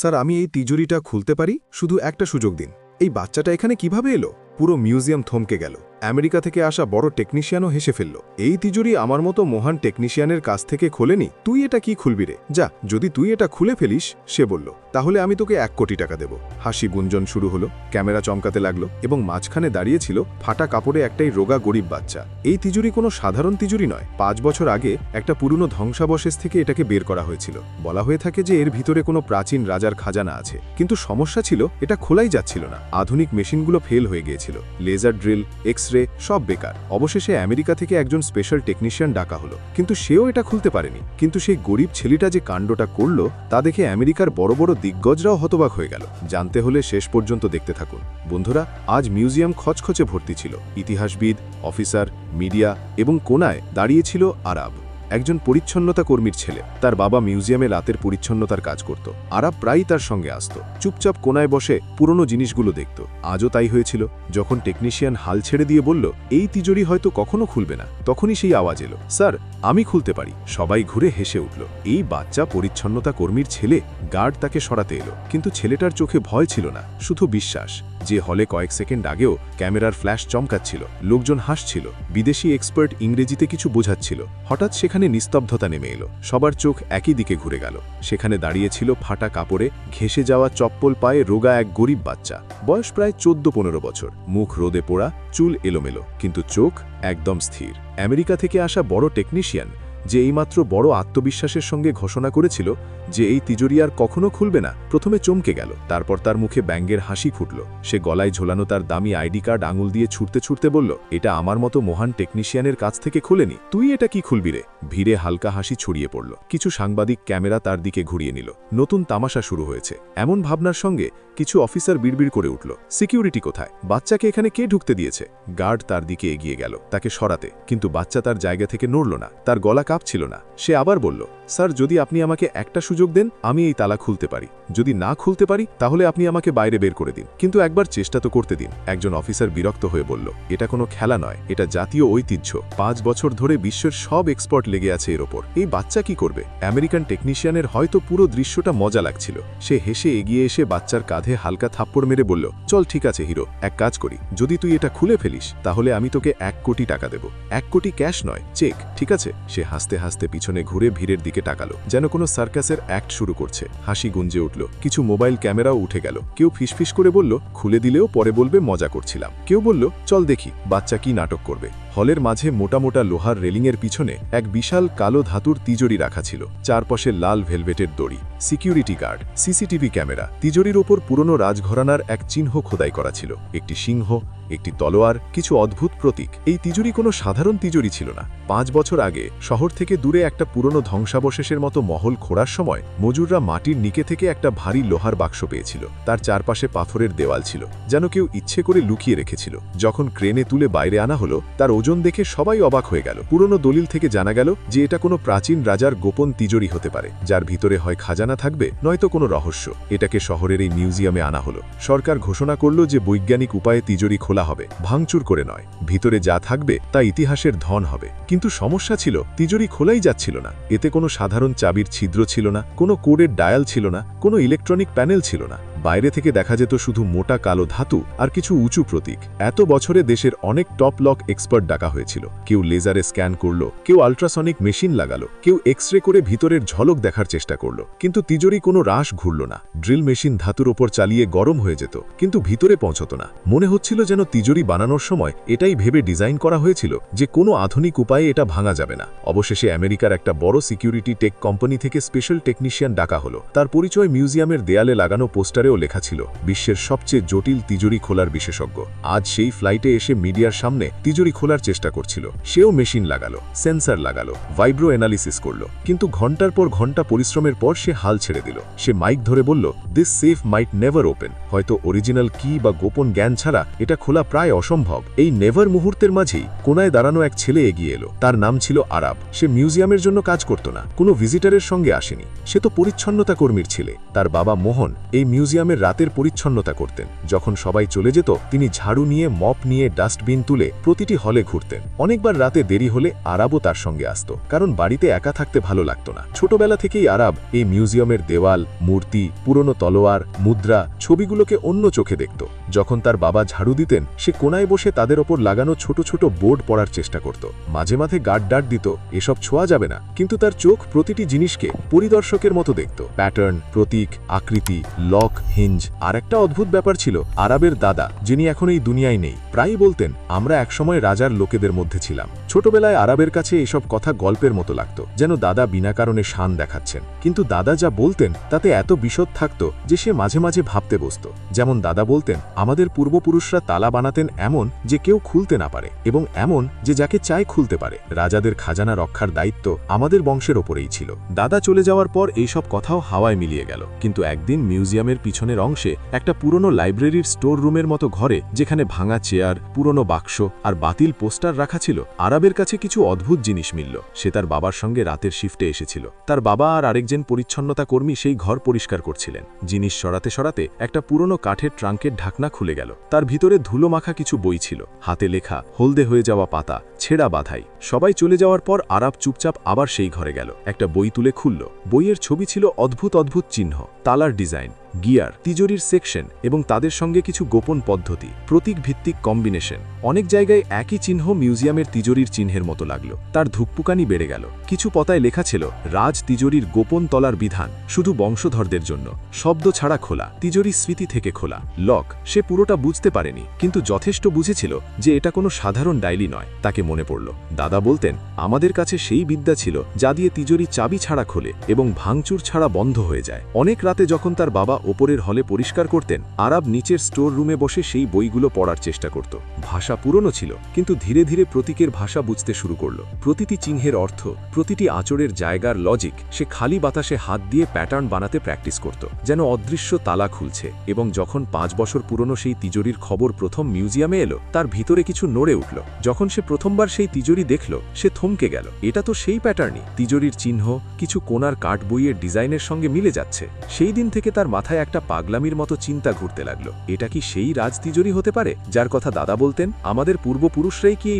Sir, আমি এই তিজুরিটা খুলতে পারি? শুধু একটা সুযোগ দিন। এই বাচ্চাটা এখানে কীভাবে এলো? পুরো মিউজিয়াম থমকে গেল। আমেরিকা থেকে আসা বড় টেকনিশিয়ানও হেসে ফেলল, এই তিজুরি আমার মতো মহান টেকনিশিয়ানের কাছ থেকে খোলেনি, তুই এটা কি খুলবি রে? যা, যদি তুই এটা খুলে ফেলিস, সে বলল, তাহলে আমি তোকে এক কোটি টাকা দেব। হাসি গুঞ্জন শুরু হলো, ক্যামেরা চমকাতে লাগল এবং মাঝখানে দাঁড়িয়েছিল ফাটা কাপড়ে একটাই রোগা গরিব বাচ্চা। এই তিজুরি কোনো সাধারণ তিজুরি নয়, পাঁচ বছর আগে একটা পুরনো ধ্বংসাবশেষ থেকে এটাকে বের করা হয়েছিল। বলা হয়ে থাকে যে এর ভিতরে কোনো প্রাচীন রাজার খাজানা আছে, কিন্তু সমস্যা ছিল এটা খোলাই যাচ্ছিল না। আধুনিক মেশিনগুলো ফেল হয়ে গিয়েছিল, লেজার ড্রিল এক্স রে, সব বেকার। অবশেষে আমেরিকা থেকে একজন স্পেশাল টেকনিশিয়ান ডাকা হলো। কিন্তু সেও এটা খুলতে পারেনি। কিন্তু সেই গরিব ছেলেটা যে কাণ্ডটা করল, তা দেখে আমেরিকার বড় বড় দিগ্গজরাও হতবাক হয়ে গেল। জানতে হলে শেষ পর্যন্ত দেখতে থাকুন। বন্ধুরা, আজ মিউজিয়াম খচখচে ভর্তি ছিল। ইতিহাসবিদ, অফিসার, মিডিয়া এবং কোনায় দাঁড়িয়েছিল আরাব। একজন পরিচ্ছন্নতা কর্মীর ছেলে। তার বাবা মিউজিয়ামে রাতের পরিচ্ছন্নতার কাজ করত। আরাব প্রায়ই তার সঙ্গে আসত। চুপচাপ কোনায় বসে পুরনো জিনিসগুলো দেখত। আজও তাই হয়েছিল, যখন টেকনিশিয়ান হাল ছেড়ে দিয়ে বলল, এই তিজোরি হয়তো কখনো খুলবে না। তখনই সেই আওয়াজ এলো, স্যার, আমি খুলতে পারি। সবাই ঘুরে হেসে উঠল। এই বাচ্চা পরিচ্ছন্নতা কর্মীর ছেলে, গার্ড তাকে সরাতে এলো। কিন্তু ছেলেটার চোখে ভয় ছিল না, শুধু বিশ্বাস। যে হলে কয়েক সেকেন্ড আগেও ক্যামেরার ফ্ল্যাশ চমকাচ্ছিল, লোকজন হাসছিল, বিদেশি এক্সপার্ট ইংরেজিতে কিছু বোঝাচ্ছিল। হঠাৎ সেখানে নিস্তব্ধতা নেমে এলো, সবার চোখ একই দিকে ঘুরে গেল। সেখানে দাঁড়িয়েছিল ফাটা কাপড়ে ঘেসে যাওয়া চপ্পল পায়ে রোগা এক গরিব বাচ্চা। বয়স প্রায় চোদ্দ পনেরো বছর। মুখ রোদে পোড়া, চুল এলোমেলো, কিন্তু চোখ একদম স্থির। আমেরিকা থেকে আসা বড় টেকনিশিয়ান যে এইমাত্র বড় আত্মবিশ্বাসের সঙ্গে ঘোষণা করেছিল যে এই তিজোরি আর কখনো খুলবে না, প্রথমে চমকে গেল, তারপর তার মুখে ব্যাঙ্গের হাসি ফুটল। সে গলায় ঝোলানো তার দামি আইডি কার্ড আঙুল দিয়ে ছুটতে ছুটতে বলল, এটা আমার মতো মহান টেকনিশিয়ানের কাছ থেকে খুলেনি তুই এটা কি খুলবি রে? ভিড়ে হালকা হাসি ছড়িয়ে পড়ল। কিছু সাংবাদিক ক্যামেরা তার দিকে ঘুরিয়ে নিল। নতুন তামাশা শুরু হয়েছে। এমন ভাবনার সঙ্গে কিছু অফিসার বিড়বিড় করে উঠল, সিকিউরিটি কোথায়? বাচ্চাকে এখানে কে ঢুকতে দিয়েছে? গার্ড তার দিকে এগিয়ে গেল, তাকে সরাতে, কিন্তু বাচ্চা তার জায়গা থেকে নড়ল না। তার গলা কাঁপছিল না। সে আবার বলল, স্যার, যদি আপনি আমাকে একটা সুযোগ দেন, আমি এই তালা খুলতে পারি। যদি না খুলতে পারি, তাহলে আপনি আমাকে বাইরে বের করে দিন। কিন্তু একবার চেষ্টা তো করতে দিন। একজন অফিসার বিরক্ত হয়ে বলল, এটা কোনো খেলা নয়, এটা জাতীয় ঐতিহ্য। পাঁচ বছর ধরে বিশ্বের সব এক্সপার্ট লেগে আছে এর ওপর। এই বাচ্চা কি করবে? আমেরিকান টেকনিশিয়ানের হয়তো পুরো দৃশ্যটা মজা লাগছিল। সে হেসে এগিয়ে এসে বাচ্চার কাঁধে হালকা থাপ্পড় মেরে বলল, চল, ঠিক আছে, হিরো, এক কাজ করি। যদি তুই এটা খুলে ফেলিস, তাহলে আমি তোকে এক কোটি টাকা দেব। এক কোটি ক্যাশ নয়, চেক, ঠিক আছে? সে হাসতে হাসতে পিছনে ঘুরে ভিড়ের দিকে টাকালো যেন কোনো সার্কাসের অ্যাক্ট শুরু করছে। হাসি গুঞ্জে উঠল। কিছু মোবাইল ক্যামেরাও উঠে গেল। কেউ ফিসফিস করে বলল, খুলে দিলেও পরে বলবে, মজা করছিলাম। কেউ বলল, চল দেখি, বাচ্চা কি নাটক করবে? হলের মাঝে মোটা মোটা লোহার রেলিংয়ের পিছনে এক বিশাল কালো ধাতুর তিজোরি রাখা ছিল, চারপাশে লাল ভেলভেটের দড়ি, সিকিউরিটি গার্ড, সিসিটিভি ক্যামেরা। তিজোরির ওপর পুরনো রাজঘরানার এক চিহ্ন খোদাই করা ছিল, একটি সিংহ, একটি তলোয়ার, কিছু অদ্ভুত প্রতীক। এই তিজুরি কোনো সাধারণ তিজুরি ছিল না। পাঁচ বছর আগে শহর থেকে দূরে একটা পুরনো ধ্বংসাবশেষের মতো মহল খোঁড়ার সময় মজুররা মাটির নিকে থেকে একটা ভারী লোহার বাক্স পেয়েছিল। তার চারপাশে পাথরের দেওয়াল ছিল, যেন কেউ ইচ্ছে করে লুকিয়ে রেখেছিল। যখন ক্রেনে তুলে বাইরে আনা হলো, তার ওজন দেখে সবাই অবাক হয়ে গেল। পুরনো দলিল থেকে জানা গেল যে এটা কোনো প্রাচীন রাজার গোপন তিজোরি হতে পারে। যার ভিতরে হয় খাজানা থাকবে, নয়তো কোনো রহস্য। এটাকে শহরের এই মিউজিয়ামে আনা হলো। সরকার ঘোষণা করল যে বৈজ্ঞানিক উপায়ে তিজোরি খোলা হবে। ভাঙচুর করে নয়। ভিতরে যা থাকবে, তা ইতিহাসের ধন হবে। কিন্তু সমস্যা ছিল, তিজোরি খোলাই যাচ্ছিল না। এতে কোনো সাধারণ চাবির ছিদ্র ছিল না, কোনো কোডের ডায়াল ছিল না, কোনো ইলেকট্রনিক প্যানেল ছিল না। বাইরে থেকে দেখা যেত শুধু মোটা কালো ধাতু আর কিছু উঁচু প্রতীক। এত বছরে দেশের অনেক টপ লক এক্সপার্ট ডাকা হয়েছিল। কেউ লেজারে স্ক্যান করল, কেউ আল্ট্রাসনিক মেশিন লাগালো, কেউ এক্স রে করে ভিতরের ঝলক দেখার চেষ্টা করল। কিন্তু তিজোরি কোনো রাশ ঘুরল না। ড্রিল মেশিন ধাতুর ওপর চালিয়ে গরম হয়ে যেত, কিন্তু ভিতরে পৌঁছত না। মনে হচ্ছিল যেন তিজোরি বানানোর সময় এটাই ভেবে ডিজাইন করা হয়েছিল যে কোনো আধুনিক উপায়ে এটা ভাঙা যাবে না। অবশেষে আমেরিকার একটা বড় সিকিউরিটি টেক কোম্পানি থেকে স্পেশাল টেকনিশিয়ান ডাকা হলো। তার পরিচয় মিউজিয়ামের দেয়ালে লাগানো পোস্টারেও লেখা ছিল, বিশ্বের সবচেয়ে জটিল তিজুরি খোলার বিশেষজ্ঞ। আজ সেই ফ্লাইটে এসে মিডিয়ার সামনে তিজুরি খোলার চেষ্টা করছিল। সেও মেশিন লাগালো, সেন্সার লাগালো ভাইব্রো অ্যানালিসিস করল। কিন্তু ঘণ্টার পর ঘণ্টা পরিশ্রমের পর সে হাল ছেড়ে দিল। সে মাইক ধরে বলল this safe might never open হয়তো অরিজিনাল কি বা গোপন জ্ঞান ছাড়া এটা খোলা প্রায় অসম্ভব। এই নেভার মুহূর্তের মাঝেই কোনায় দাঁড়ানো এক ছেলে এগিয়ে এলো। তার নাম ছিল আরাব। সে মিউজিয়ামের জন্য কাজ করত না। কোনো ভিজিটারের সঙ্গে আসেনি। সে তো পরিচ্ছন্নতা কর্মীর ছেলে। তার বাবা মোহন এই মিউজিয়াম মিউজিয়ামের রাতের পরিচ্ছন্নতা করতেন। যখন সবাই চলে যেত, তিনি ঝাড়ু নিয়ে, মপ নিয়ে, ডাস্টবিন তুলে প্রতিটি হলে ঘুরতেন। অনেকবার রাতে দেরি হলে আরাবও তার সঙ্গে আসত, কারণ বাড়িতে একা থাকতে ভালো লাগতো না। ছোটবেলা থেকেই আরাব এই মিউজিয়ামের দেওয়াল, মূর্তি, পুরনো তলোয়ার, মুদ্রা ছবিগুলোকে অন্য চোখে দেখত। যখন তার বাবা ঝাড়ু দিতেন, সে কোনায় বসে তাদের ওপর লাগানো ছোট ছোট বোর্ড পড়ার চেষ্টা করত। মাঝে মাঝে গার্ড ডাট দিত, এসব ছোঁয়া যাবে না। কিন্তু তার চোখ প্রতিটি জিনিসকে পরিদর্শকের মতো দেখত। প্যাটার্ন, প্রতীক, আকৃতি, লক হিঞ্জ। আর একটা অদ্ভুত ব্যাপার ছিল, আরবের দাদা, যিনি এখন এই দুনিয়ায় নেই, প্রায়ই বলতেন, আমরা একসময় রাজার লোকেদের মধ্যে ছিলাম। ছোটবেলায় আরবের কাছে এসব কথা গল্পের মতো লাগত, যেন দাদা বিনা কারণে শান দেখাচ্ছেন। কিন্তু দাদা যা বলতেন, তাতে এত বিশদ থাকত যে সে মাঝে মাঝে ভাবতে বসত। যেমন দাদা বলতেন, আমাদের পূর্বপুরুষরা তালা বানাতেন এমন যে কেউ খুলতে না পারে, এবং এমন যে যাকে চায় খুলতে পারে। রাজাদের খাজানা রক্ষার দায়িত্ব আমাদের বংশের ওপরেই ছিল। দাদা চলে যাওয়ার পর এইসব কথাও হাওয়ায় মিলিয়ে গেল। কিন্তু একদিন মিউজিয়ামের পিছনের অংশে একটা পুরনো লাইব্রেরির স্টোর রুমের মতো ঘরে, যেখানে ভাঙা চেয়ার, পুরনো বাক্স আর বাতিল পোস্টার রাখা ছিল আরবের কাছে কিছু অদ্ভুত জিনিস মিলল। সে তার বাবার সঙ্গে রাতের শিফটে এসেছিল। তার বাবা আর আরেকজন পরিচ্ছন্নতা কর্মী সেই ঘর পরিষ্কার করছিলেন। জিনিস সরাতে সরাতে একটা পুরনো কাঠের ট্রাঙ্কের ঢাকনা খুলে গেল। তার ভিতরে ধুলো মাখা কিছু বই ছিল। হাতে লেখা, হলদে হয়ে যাওয়া পাতা, ছেঁড়া বাধাই। সবাই চলে যাওয়ার পর আরাব চুপচাপ আবার সেই ঘরে গেল। একটা বই তুলে খুলল। বইয়ের ছবি ছিল অদ্ভুত অদ্ভুত চিহ্ন, তালার ডিজাইন। গিয়ার, তিজোরির সেকশন এবং তাদের সঙ্গে কিছু গোপন পদ্ধতি, প্রতীক ভিত্তিক কম্বিনেশন। অনেক জায়গায় একই চিহ্ন মিউজিয়ামের তিজোরির চিহ্নের মতো লাগল। তার ধুকপুকানি বেড়ে গেল। কিছু পতায় লেখা ছিল, রাজ তিজোরির গোপন তলার বিধান, শুধু বংশধরদের জন্য। শব্দ ছাড়া খোলা তিজোরি স্মৃতি থেকে খোলা। লক, সে পুরোটা বুঝতে পারেনি, কিন্তু যথেষ্ট বুঝেছিল যে এটা কোনো সাধারণ ডাইলি নয়। তাকে মনে পড়ল, দাদা বলতেন, আমাদের কাছে সেই বিদ্যা ছিল, যা দিয়ে তিজোরি চাবি ছাড়া খোলে এবং ভাঙচুর ছাড়া বন্ধ হয়ে যায়। অনেক রাতে যখন তার বাবা ওপরের হলে পরিষ্কার করতেন, আরাব নিচের স্টোর রুমে বসে সেই বইগুলো পড়ার চেষ্টা করত। ভাষা পুরনো ছিল, কিন্তু ধীরে ধীরে প্রতীকের ভাষা বুঝতে শুরু করল। প্রতিটি চিহ্নের অর্থ, প্রতিটি আঁচড়ের জায়গার লজিক সে খালি বাতাসে হাত দিয়ে প্যাটার্ন বানাতে প্র্যাকটিস করত, যেন অদৃশ্য তালা খুলছে, এবং যখন পাঁচ বছর পুরনো সেই তিজোরির খবর প্রথম মিউজিয়ামে এলো, তার ভিতরে কিছু নড়ে উঠল। যখন সে প্রথমবার সেই তিজোরি দেখল, সে থমকে গেল। এটা তো সেই প্যাটার্নই তিজোরির চিহ্ন, কিছু কোনার কাঠ বইয়ের ডিজাইনের সঙ্গে মিলে যাচ্ছে। সেই দিন থেকে তার মাথায় একটা পাগলামির মতো চিন্তা ঘুরতে লাগল। এটা কি সেই রাজ তিজোরি হতে পারে, যার কথা দাদা বলতেন? আমাদের পূর্বপুরুষরাই কি এই